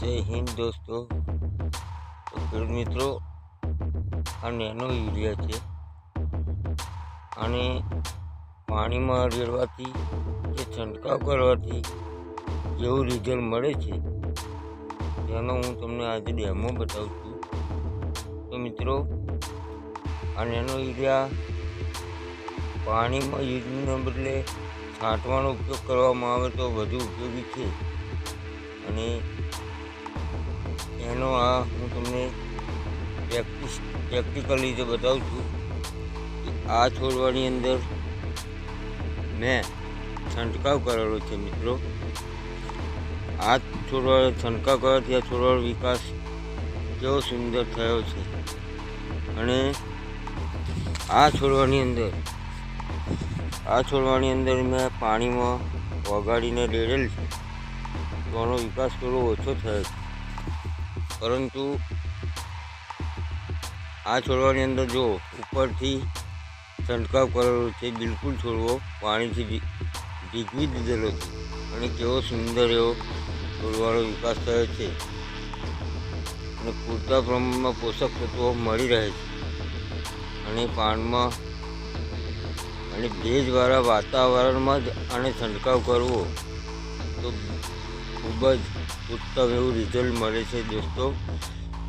જય હિન્દ દોસ્તો. ખેડૂત મિત્રો, આ નેનો યુરિયા છે. અને પાણીમાં રેડવાથી કે છંટકાવ કરવાથી જેવું રિઝલ્ટ મળે છે, તેનો હું તમને આજે ડેમો બતાવું છું. તો મિત્રો, આ નેનો યુરિયા પાણીમાં યુઝના બદલે છાંટવાનો ઉપયોગ કરવામાં આવે તો વધુ ઉપયોગી છે. અને એનો આ હું તમને પ્રેક્ટિસ પ્રેક્ટિકલ રીતે બતાવું છું કે આ છોડવાની અંદર મેં છંટકાવ કરેલો છે મિત્રો. આ છોડવા છંટકાવ કરવાથી આ છોડવાનો વિકાસ કેવો સુંદર થયો છે. અને આ છોડવાની અંદર, આ છોડવાની અંદર મેં પાણીમાં વગાડીને રેડેલ છે. તો આનો વિકાસ થોડો ઓછો થયો છે. પરંતુ આ છોડવાની અંદર જો ઉપરથી છંટકાવ કરેલો છે, બિલકુલ છોડવો પાણીથી ભીગવી દીધેલો છે અને કેવો સુંદર એવો છોડવાનો વિકાસ થયો છે. અને પૂરતા પ્રમાણમાં પોષક તત્વો મળી રહે છે. અને પાનમાં અને ભેજવાળા વાતાવરણમાં જ આને છંટકાવ કરવો તો ખૂબ જ ઉત્તમ એવું રિઝલ્ટ મળે છે દોસ્તો.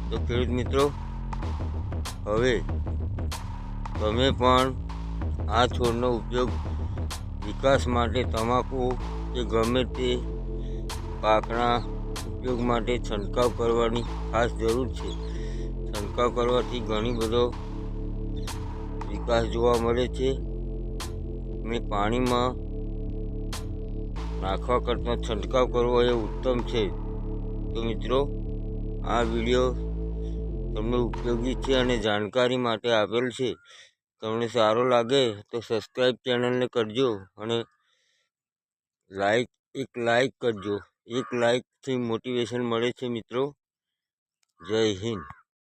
તો ખેડૂત મિત્રો, હવે તમે પણ આ છોડનો ઉપયોગ વિકાસ માટે તમાકુ કે ગમે તે પાકના ઉપયોગ માટે છંટકાવ કરવાની ખાસ જરૂર છે. છંટકાવ કરવાથી ઘણી બધો વિકાસ જોવા મળે છે. અને પાણીમાં નાખવા કરતાં છંટકાવ કરવો એ ઉત્તમ છે. તો મિત્રો, આ વીડિયો તમને ઉપયોગી છે અને જાણકારી માટે આપેલ છે. તમને સારો લાગે તો સબસ્ક્રાઈબ ચેનલને કરજો અને લાઈક, એક લાઈક કરજો. એક લાઈકથી મોટિવેશન મળે છે મિત્રો. જય હિન્દ.